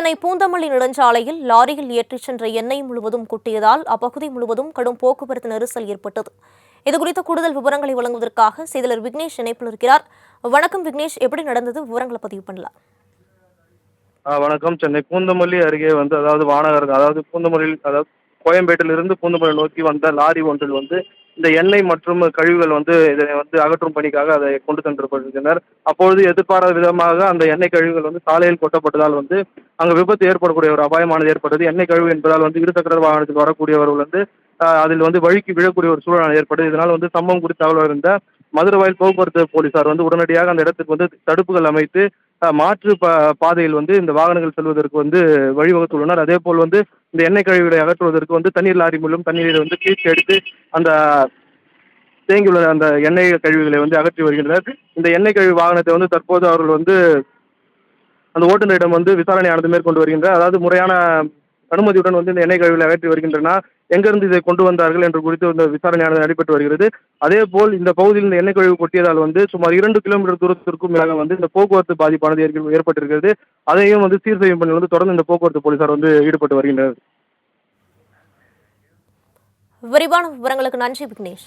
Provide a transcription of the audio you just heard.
சென்னை பூந்தமல்லி நெடுஞ்சாலையில் லாரியில் ஏற்றிச் சென்ற எண்ணெய் முழுவதும் கொட்டியதால் அப்பகுதி முழுவதும் கடும் போக்குவரத்து நெரிசல் ஏற்பட்டது. இதுகுறித்த கூடுதல் விவரங்களை வழங்குவதற்காக செய்தியாளர் விக்னேஷ் இணைப்பில் இருக்கிறார். வணக்கம் விக்னேஷ் எப்படி நடந்தது? விவரங்களை பதிவு பண்ணலாம். வணக்கம். சென்னை பூந்தமல்லி அருகே வந்து அதாவது வானகர் அதாவது பூந்தமல்லியில் அதாவது கோயம்பேட்டிலிருந்து பூந்தமல்லி நோக்கி வந்த லாரி ஒன்றில் வந்து இந்த எண்ணெய் மற்றும் கழிவுகள் வந்து இதனை வந்து அகற்றும் பணிக்காக அதை கொண்டு சென்றப்பட்டிருந்தனர் அப்பொழுது எதிர்பாராத விதமாக அந்த எண்ணெய் கழிவுகள் வந்து சாலையில் கொட்டப்பட்டதால் வந்து அங்கு விபத்து ஏற்படக்கூடிய ஒரு அபாயமானது ஏற்பட்டது. எண்ணெய் கழிவு என்பதால் வந்து இருசக்கர வாகனத்தில் வரக்கூடியவர்கள் வந்து அதில் வந்து வழுக்கி விழக்கூடிய ஒரு சூழல் ஏற்பட்டது. இதனால் வந்து சம்பவம் குறித்து தகவல் மதுரை மதுரவாயில் போக்குவரத்து போலீசார் வந்து உடனடியாக அந்த இடத்துக்கு வந்து தடுப்புகள் அமைத்து மாற்று ப பாதையில் வந்து இந்த வாகனங்கள் செல்வதற்கு வந்து வழிவகுத்துள்ளனர். அதே போல் வந்து இந்த எண்ணெய் கழிவுகளை அகற்றுவதற்கு வந்து தண்ணீர் லாரி மூலம் தண்ணீரை வந்து கீழ்ச்சி எடுத்து அந்த தேங்கியுள்ள அந்த எண்ணெய் கழிவுகளை வந்து அகற்றி வருகின்றனர். இந்த எண்ணெய் கழிவு வாகனத்தை வந்து தற்போது அவர்கள் வந்து அந்த ஓட்டுநரிடம் வந்து விசாரணையானது மேற்கொண்டு வருகின்றனர். அதாவது முறையான அனுமதியுடன் வந்து இந்த எண்ணெய் கழிவுகளை அகற்றி வருகின்றன எங்கிருந்து இதை கொண்டு வந்தார்கள் என்று குறித்து இந்த விசாரணையானது நடைபெற்று வருகிறது. அதே போல் இந்த பகுதியில் இந்த எண்ணெய் கழிவு கொட்டியதால் வந்து சுமார் இரண்டு கிலோமீட்டர் தூரத்திற்கும் மேலாக வந்து இந்த போக்குவரத்து பாதிப்பானது ஏற்பட்டிருக்கிறது. அதையும் வந்து சீர் செய்யும் பணியில் வந்து தொடர்ந்து இந்த போக்குவரத்து போலீசார் வந்து ஈடுபட்டு வருகின்றனர். விரிவான விவரங்களுக்கு நன்றி விக்னேஷ்.